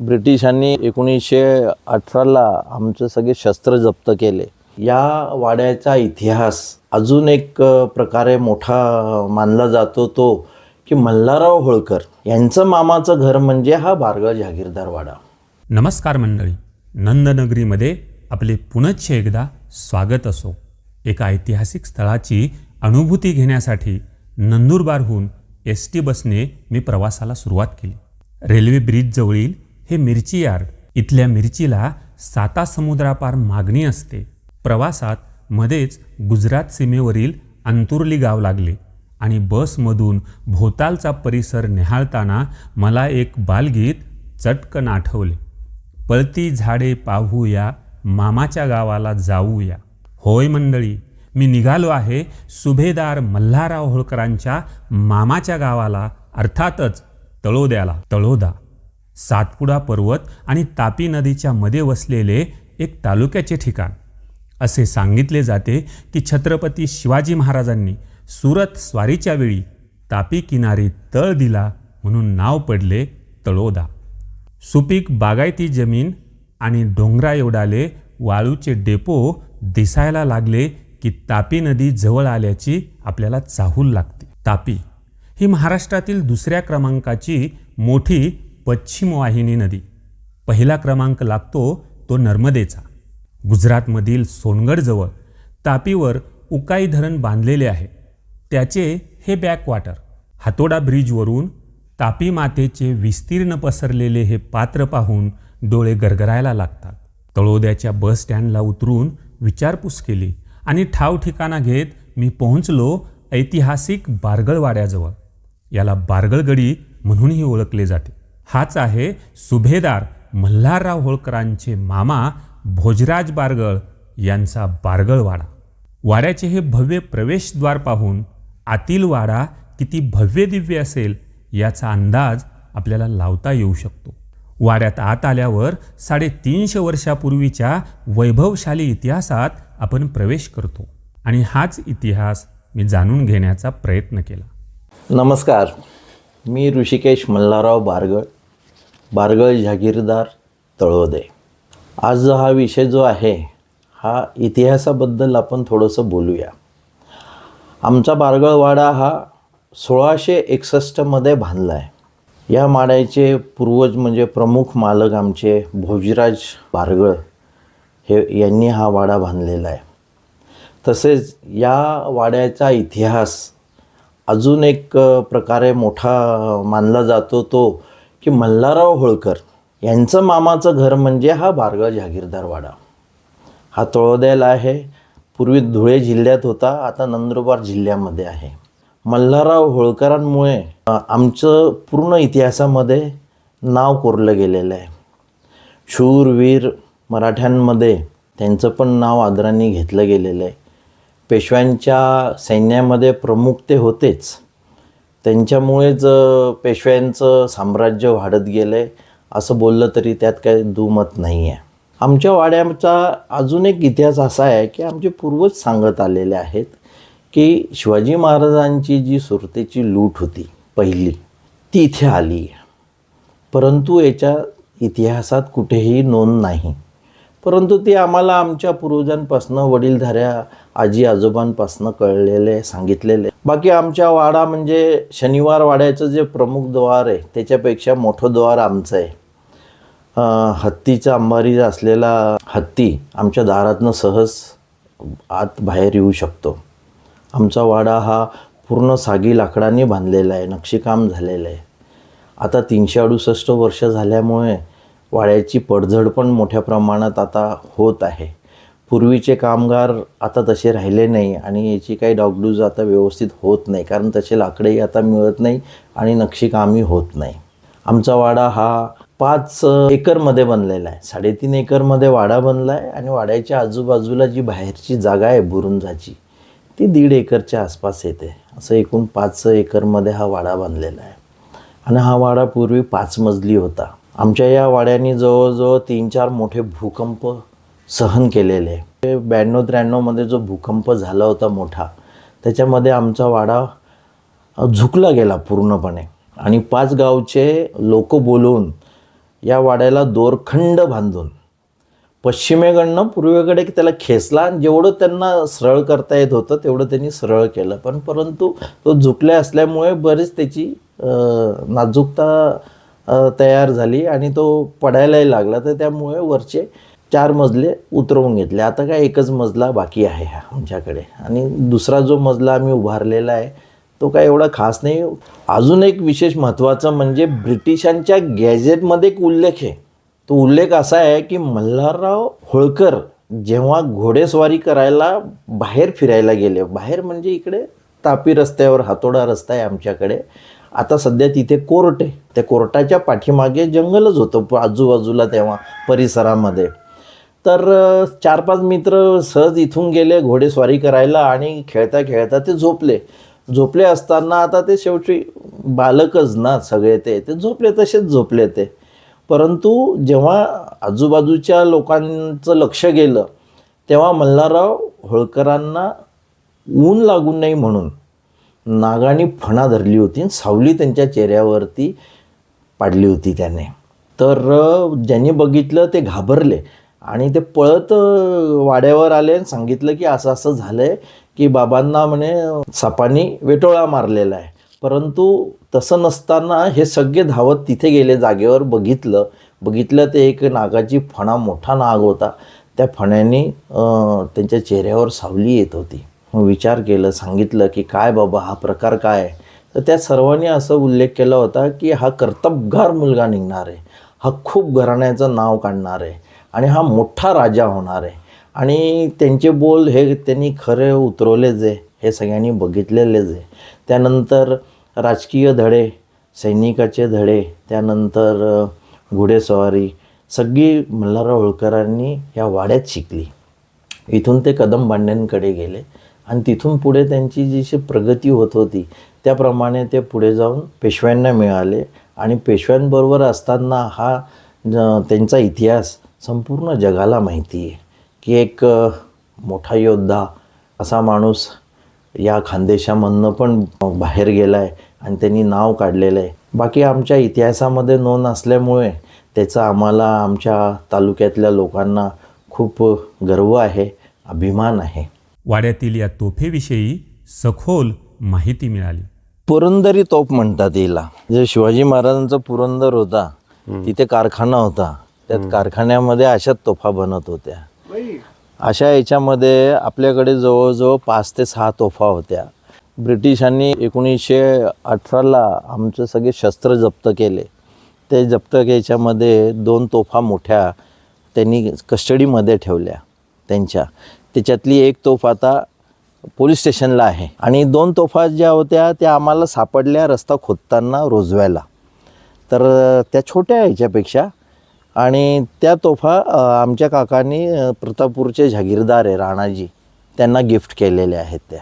ब्रिटिशांनी एकोणीसशे अठराला आमचे सगळे शस्त्र जप्त केले. या वाड्याचा इतिहास अजून एक प्रकारे मोठा मानला जातो तो की मल्हारराव होळकर यांचं मामाचं घर म्हणजे हा बारगळ जहागीरदार वाडा. नमस्कार मंडळी. नंदनगरीमध्ये आपले पुनश्च एकदा स्वागत असो. एका ऐतिहासिक स्थळाची अनुभूती घेण्यासाठी नंदुरबारहून एस टी बसने मी प्रवासाला सुरुवात केली. रेल्वे ब्रिजजवळील हे मिरची यार्ड इथल्या मिरचीला साता समुद्रापार मागणी असते. प्रवासात मध्येच गुजरात सीमेवरील अंतुर्ली गाव लागले आणि बसमधून भोतालचा परिसर निहाळताना मला एक बालगीत चटकन आठवले. पळती झाडे पाहूया मामाच्या गावाला जाऊया. होय मंडळी मी निघालो आहे सुभेदार मल्हारराव होळकरांच्या मामाच्या गावाला अर्थातच तळोद्याला. तळोदा सातपुडा पर्वत आणि तापी नदीच्या मध्ये वसलेले एक तालुक्याचे ठिकाण. असे सांगितले जाते की छत्रपती शिवाजी महाराजांनी सुरत स्वारीच्या वेळी तापी किनारी तळ दिला म्हणून नाव पडले तळोदा. सुपीक बागायती जमीन आणि डोंगरा एवढाले वाळूचे डेपो दिसायला लागले की तापी नदी जवळ आल्याची आपल्याला चाहूल लागते. तापी ही महाराष्ट्रातील दुसऱ्या क्रमांकाची मोठी पश्चिम वाहिनी नदी. पहिला क्रमांक लागतो तो नर्मदेचा. गुजरातमधील सोनगडजवळ तापीवर उकाई धरण बांधलेले आहे. त्याचे हे बॅकवॉटर हातोडा ब्रिजवरून तापी मातेचे विस्तीर्ण पसरलेले हे पात्र पाहून डोळे गरगरायला लागतात. तळोद्याच्या बस स्टँडला उतरून विचारपूस केली आणि ठाव ठिकाणा घेत मी पोहोचलो ऐतिहासिक बारगळवाड्याजवळ. याला बारगळगडी म्हणूनही ओळखले जाते. हाच आहे सुभेदार मल्हारराव होळकरांचे मामा भोजराज बारगळ यांचा बारगळवाडा. वाड्याचे हे भव्य प्रवेशद्वार पाहून आतील वाडा किती भव्य दिव्य असेल याचा अंदाज आपल्याला लावता येऊ शकतो. वाड्यात आत आल्यावर साडेतीनशे वर्षापूर्वीच्या वैभवशाली इतिहासात आपण प्रवेश करतो आणि हाच इतिहास मी जाणून घेण्याचा प्रयत्न केला. नमस्कार. मी ऋषिकेश मल्हारराव बारगळ. बारगळ जहागीरदार तळोदे. आज हा विषय जो आहे हा इतिहासाबद्दल आपण थोडंसं बोलूया. आमचा बारगळवाडा हा सोळाशे एकसष्टमध्ये बांधला आहे या माड्याचे पूर्वज म्हणजे प्रमुख मालक आमचे भोजराज बारगळ हे यांनी हा वाडा बांधलेला आहे. तसेच या वाड्याचा इतिहास अजून एक प्रकारे मोठा मानला जातो तो की मल्हारराव होळकर यांचं मामाचं घर म्हणजे हा भार्गव जहागीरदारवाडा. हा तळोद्याला आहे. पूर्वी धुळे जिल्ह्यात होता. आता नंदुरबार जिल्ह्यामध्ये आहे. मल्हारराव होळकरांमुळे आमचं पूर्ण इतिहासामध्ये नाव कोरलं गेलेलं आहे. शूरवीर मराठ्यांमध्ये त्यांचं पण नाव आदरांनी घेतलं गेलेलं आहे. पेशव्यांच्या सैन्यामध्ये प्रमुख ते होतेच. त्यांच्यामुळेच पेशव्यांचं साम्राज्य वाढत गेलं आहे असं बोललं तरी त्यात काही दुमत नाही आहे आमच्या वाड्याचा अजून एक इतिहास असा आहे की आमचे पूर्वज सांगत आलेले आहेत की शिवाजी महाराजांची जी सुरतेची लूट होती पहिली ती इथे आली आहे परंतु याच्या इतिहासात कुठेही नोंद नाही. परंतु ते आम्हाला आमच्या पूर्वजांपासनं वडीलधाऱ्या आजी आजोबांपासनं कळलेले सांगितलेले. बाकी आमच्या वाडा म्हणजे शनिवार वाड्याचं जे प्रमुख द्वार आहे त्याच्यापेक्षा मोठं द्वार आमचं आहे. हत्तीचा अंबारी असलेला हत्ती आमच्या दारातनं सहज आत बाहेर येऊ शकतो. आमचा वाडा हा पूर्ण सागी लाकडाने बांधलेला आहे नक्षीकाम झालेलं आहे. आता तीनशे अडुसष्ट वर्ष झाल्यामुळे वाड्याची पडझड पण मोठ्या प्रमाणात आता होत आहे. पूर्वीचे कामगार आता तसे राहिले नाही आणि याची काही डॉगडूज आता व्यवस्थित होत नाही. कारण तसे लाकडेही आता मिळत नाही आणि नक्षीकामही होत नाही. आमचा वाडा हा पाच एकरमध्ये बनलेला आहे. साडेतीन एकरमध्ये वाडा बनला आहे आणि वाड्याच्या आजूबाजूला जी बाहेरची जागा आहे बुरुंजाची ती दीड एकरच्या आसपास येते. असं एकूण पाच एकरमध्ये हा वाडा बांधलेला आहे. आणि हा वाडा पूर्वी पाच मजली होता. आमच्या या वाड्याने जवळजवळ तीन चार मोठे भूकंप सहन केलेले आहे. ब्याण्णव त्र्याण्णवमध्ये जो भूकंप झाला होता मोठा त्याच्यामध्ये आमचा वाडा झुकला गेला पूर्णपणे. आणि पाच गावचे लोक बोलवून या वाड्याला दोरखंड बांधून पश्चिमेकडनं पूर्वेकडे त्याला खेचला आणि जेवढं त्यांना सरळ करता येत होतं तेवढं त्यांनी सरळ केलं. पण परंतु तो झुकल्या असल्यामुळे बरीच त्याची नाजूकता तयार झाली आणि तो पडायलाही लागला. तर त्यामुळे वरचे चार मजले उतरवून घेतले. आता काय एकच मजला बाकी आहे आमच्याकडे. आणि दुसरा जो मजला आम्ही उभारलेला आहे तो काय एवढा खास नाही. अजून एक विशेष महत्त्वाचं म्हणजे ब्रिटिशांच्या गॅजेटमध्ये एक उल्लेख आहे. तो उल्लेख असा आहे की मल्हारराव होळकर जेव्हा घोडेस्वारी करायला बाहेर फिरायला गेले. बाहेर म्हणजे इकडे तापी रस्त्यावर हातोडा रस्ता आहे आमच्याकडे. आता सध्या तिथे कोर्ट आहे. त्या कोर्टाच्या पाठीमागे जंगलच होतं आजूबाजूला तेव्हा परिसरामध्ये. तर चार पाच मित्र सहज इथून गेले घोडेस्वारी करायला आणि खेळता खेळता ते झोपले. झोपले असताना आता ते शेवटी बालकच ना सगळे ते ते झोपले तसेच झोपले ते. परंतु जेव्हा आजूबाजूच्या लोकांचं लक्ष गेलं तेव्हा मल्हारराव होळकरांना ऊन लागू नये म्हणून नागाने फणा धरली होती आणि सावली त्यांच्या चेहऱ्यावरती पाडली होती त्याने. तर ज्यांनी बघितलं ते घाबरले आणि ते पळत वाड्यावर आले आणि सांगितलं की असं असं झालं आहे की बाबांना म्हणे सापानी वेटोळा मारलेला आहे. परंतु तसं नसताना हे सगळे धावत तिथे गेले जागेवर बघितलं. बघितलं ते एक नागाची फणा मोठा नाग होता. त्या फण्याने त्यांच्या चेहऱ्यावर सावली येत होती. विचार केलं सांगितलं की काय बाबा हा प्रकार काय आहे? तर त्या सर्वांनी असं उल्लेख केला होता की हा कर्तबगार मुलगा निघणार आहे. हा खूप घराण्याचं नाव काढणार आहे. आणि हा मोठा राजा होणार आहे. आणि त्यांचे बोल हे त्यांनी खरे उतरवलेच आहे. हे सगळ्यांनी बघितलेलेच आहे. त्यानंतर राजकीय धडे सैनिकाचे धडे त्यानंतर घोडेस्वारी सगळी मल्हारराव होळकरांनी या वाड्यात शिकली. इथून ते कदम बांड्यांकडे गेले. आणि तिथून पुढे त्यांची जी प्रगती होत होती त्याप्रमाणे ते पुढे जाऊन पेशव्यांना मिळाले. आणि पेशव्यांबरोबर असताना हा त्यांचा इतिहास संपूर्ण जगाला माहिती आहे. की एक मोठा योद्धा असा माणूस या खानदेशामधनं पण बाहेर गेला आहे आणि त्यांनी नाव काढलेलं आहे. बाकी आमच्या इतिहासामध्ये नोंद असल्यामुळे त्याचा आम्हाला आमच्या तालुक्यातल्या लोकांना खूप गर्व आहे अभिमान आहे. वाड्यातील या तोफेविषयी सखोल माहिती मिळाली. पुरंदरी तोफ म्हणतात हिला. जे शिवाजी महाराजांचा पुरंदर होता तिथे कारखाना होता. त्यात कारखान्यामध्ये अशाच तोफा बनत होत्या. अशा याच्यामध्ये आपल्याकडे जवळजवळ पाच ते सहा तोफा होत्या. ब्रिटिशांनी एकोणीसशे अठराला आमचे सगळे शस्त्र जप्त केले. ते जप्त याच्यामध्ये दोन तोफा मोठ्या त्यांनी कस्टडीमध्ये ठेवल्या त्यांच्या. त्याच्यातली एक तोफ आता पोलीस स्टेशनला आहे. आणि दोन तोफा ज्या होत्या त्या आम्हाला सापडल्या रस्ता खोदताना रोजव्याला. तर त्या छोट्या याच्यापेक्षा. आणि त्या तोफा आमच्या काकांनी प्रतापपूरचे जागीरदार आहे राणाजी. त्यांना गिफ्ट केलेल्या आहेत त्या.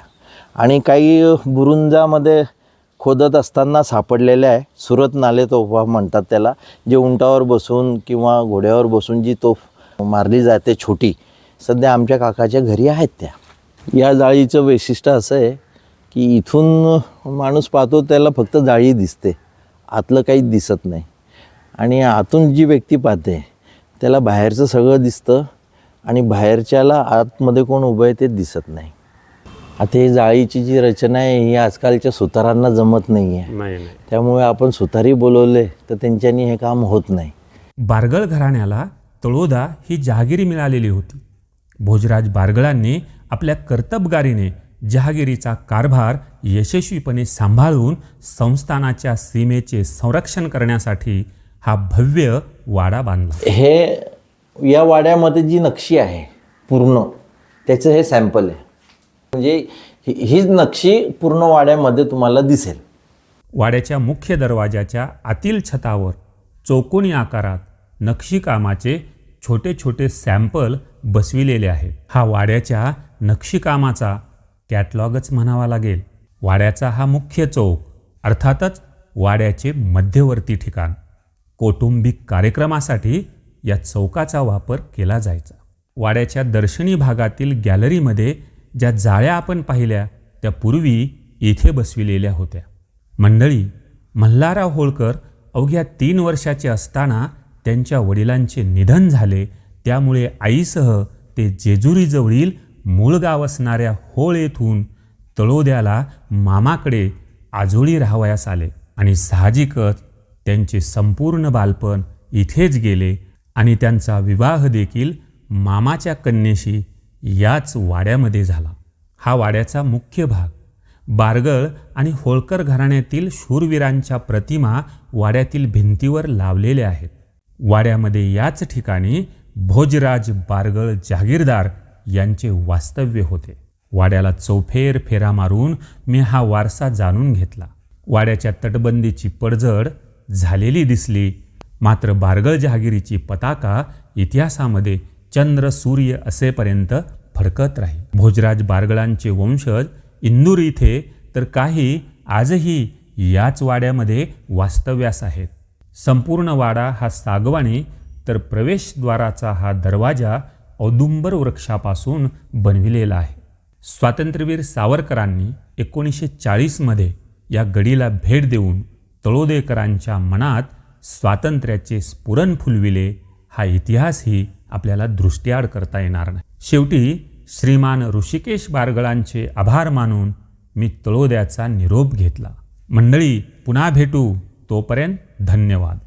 आणि काही बुरुंजामध्ये खोदत असताना सापडलेल्या आहे. सुरत नाले तोफा म्हणतात त्याला. जे उंटावर बसून किंवा घोड्यावर बसून जी तोफ मारली जाते छोटी सध्या आमच्या काकाच्या घरी आहेत त्या. या जाळीचं वैशिष्ट्य असं आहे की इथून माणूस पाहतो त्याला फक्त जाळी दिसते. आतलं काहीच दिसत नाही. आणि आतून जी व्यक्ती पाहते त्याला बाहेरचं सगळं दिसतं आणि बाहेरच्याला आतमध्ये कोण उभं आहे ते दिसत नाही. आता ही जाळीची जी रचना आहे ही आजकालच्या सुतारांना जमत नाही आहे नाही नाही. त्यामुळे आपण सुतारी बोलवले तर त्यांच्यानी हे काम होत नाही. बारगळ घराण्याला तळोदा ही जहागिरी मिळालेली होती. भोजराज बारगळांनी आपल्या कर्तबगारीने जहागिरीचा कारभार यशस्वीपणे सांभाळून संस्थानाच्या सीमेचे संरक्षण करण्यासाठी हा भव्य वाडा बांधला. हे या वाड्यामध्ये जी नक्षी आहे पूर्ण त्याचं हे सॅम्पल आहे. म्हणजे ही हीच नक्षी पूर्ण वाड्यामध्ये तुम्हाला दिसेल. वाड्याच्या मुख्य दरवाजाच्या आतील छतावर चौकोनी आकारात नक्षीकामाचे छोटे छोटे सॅम्पल बसविलेले आहे. हा वाड्याच्या नक्षीकामाचा कॅटलॉगच म्हणावा लागेल. वाड्याचा हा मुख्य चौक अर्थातच वाड्याचे मध्यवर्ती ठिकाण. कौटुंबिक कार्यक्रमासाठी या चौकाचा वापर केला जायचा. वाड्याच्या दर्शनी भागातील गॅलरीमध्ये ज्या जाळ्या आपण पाहिल्या त्या पूर्वी येथे बसविलेल्या होत्या. मंडळी मल्हारराव होळकर अवघ्या तीन वर्षाचे असताना त्यांच्या वडिलांचे निधन झाले. त्यामुळे आईसह ते जेजुरीजवळील मूळ गाव असणाऱ्या होळ येथून तळोद्याला मामाकडे आजोळी राहावयास आले आणि साहजिकच त्यांचे संपूर्ण बालपण इथेच गेले आणि त्यांचा विवाह देखील मामाच्या कन्येशी याच वाड्यामध्ये झाला. हा वाड्याचा मुख्य भाग. बारगळ आणि होळकर घराण्यातील शूरवीरांच्या प्रतिमा वाड्यातील भिंतीवर लावलेल्या आहेत. वाड्यामध्ये याच ठिकाणी भोजराज बारगळ जहागीरदार यांचे वास्तव्य होते. वाड्याला चौफेर फेरा मारून मी हा वारसा जाणून घेतला. वाड्याच्या तटबंदीची पडझड झालेली दिसली. मात्र बारगळ जहागिरीची पताका इतिहासामध्ये चंद्र सूर्य असेपर्यंत फडकत राहील भोजराज बारगळांचे वंशज इंदूर इथे तर काही आजही याच वाड्यामध्ये वास्तव्यास आहेत. संपूर्ण वाडा हा सागवानी तर प्रवेशद्वाराचा हा दरवाजा औदुंबर वृक्षापासून बनविलेला आहे. स्वातंत्र्यवीर सावरकरांनी एकोणीसशे चाळीसमध्ये या गडीला भेट देऊन तळोदेकरांच्या मनात स्वातंत्र्याचे स्फुरण फुलविले हा इतिहासही आपल्याला दृष्टीआड करता येणार नाही. शेवटी श्रीमान ऋषिकेश बारगळांचे आभार मानून मी तळोद्याचा निरोप घेतला. मंडळी पुन्हा भेटू. तोपर्यंत धन्यवाद.